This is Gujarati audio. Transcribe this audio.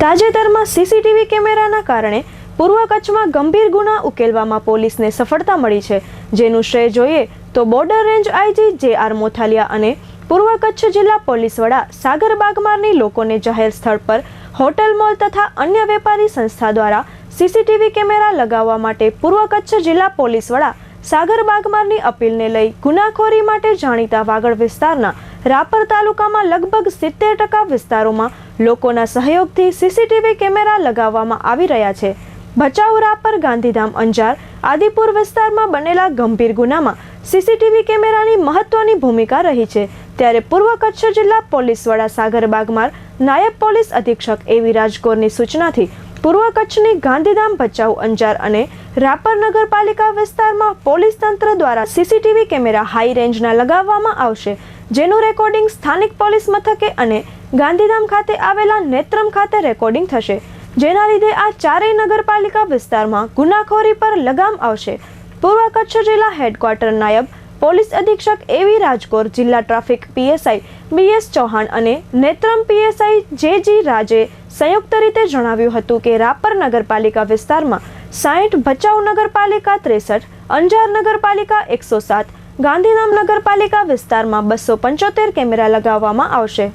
તાજેતરમાં સીસીટીવી કેમેરાના કારણે પૂર્વ કચ્છમાં ગંભીર ગુના ઉકેલવામાં પોલીસને સફળતા મળી છે. જેનું શ્રેય જોઈએ તો border range IG J R Mothaliya અને પૂર્વ કચ્છ જિલ્લા પોલીસ વડા સાગર બાગમારની લોકોને જાહેર સ્થળ પર હોટલ મોલ તથા અન્ય વેપારી સંસ્થા દ્વારા સીસીટીવી કેમેરા લગાવવા માટે પૂર્વ કચ્છ જિલ્લા પોલીસ વડા સાગર બાગમારની અપીલને લઈ ગુનાખોરી માટે જાણીતા વાગડ વિસ્તારના રાપર તાલુકામાં લગભગ સિત્તેર ટકા વિસ્તારોમાં લોકોના સહયોગથી સીસીટીવી કેમેરા લગાવવામાં આવી રહ્યા છે. ભચાઉ રાપર, ગાંધીધામ, અંજાર આદિપુર વિસ્તારમાં બનેલા ગંભીર ગુનામાં સીસીટીવી કેમેરાની મહત્વની ભૂમિકા રહી છે. ત્યારે પૂર્વ કચ્છ જિલ્લા પોલીસ વડા સાગર બાગમાર, નાયબ પોલીસ અધિક્ષક એવી રાજકોરની સૂચનાથી પૂર્વ કચ્છની ગાંધીધામ ભચાઉ, અંજાર અને રાપર નગરપાલિકા વિસ્તારમાં પોલીસ તંત્ર દ્વારા સીસીટીવી કેમેરા હાઈ રેન્જના લગાવવામાં આવશે, જેનું રેકોર્ડિંગ સ્થાનિક પોલીસ મથકે અને ગાંધીધામ ખાતે આવેલા નેત્રમ ખાતે રેકોર્ડિંગ થશે, જેના લીધે આ ચારેય નગરપાલિકા વિસ્તારમાં ગુનાખોરી પર લગામ આવશે. પૂર્વ કચ્છ જિલ્લા હેડક્વાર્ટર નાયબ પોલીસ અધિક્ષક એવી રાજકોર, જિલ્લા ટ્રાફિક પીએસઆઈ બીએસ ચૌહાણ અને નેત્રમ પીએસઆઈ જે જી રાજે સંયુક્ત રીતે જણાવ્યું હતું કે રાપર નગરપાલિકા વિસ્તારમાં સાઠ ભચાઉ નગરપાલિકા ત્રેસઠ, અંજાર નગરપાલિકા એકસો સાત, ગાંધીધામ નગરપાલિકા વિસ્તારમાં બસો પંચોતેર કેમેરા લગાવવામાં આવશે.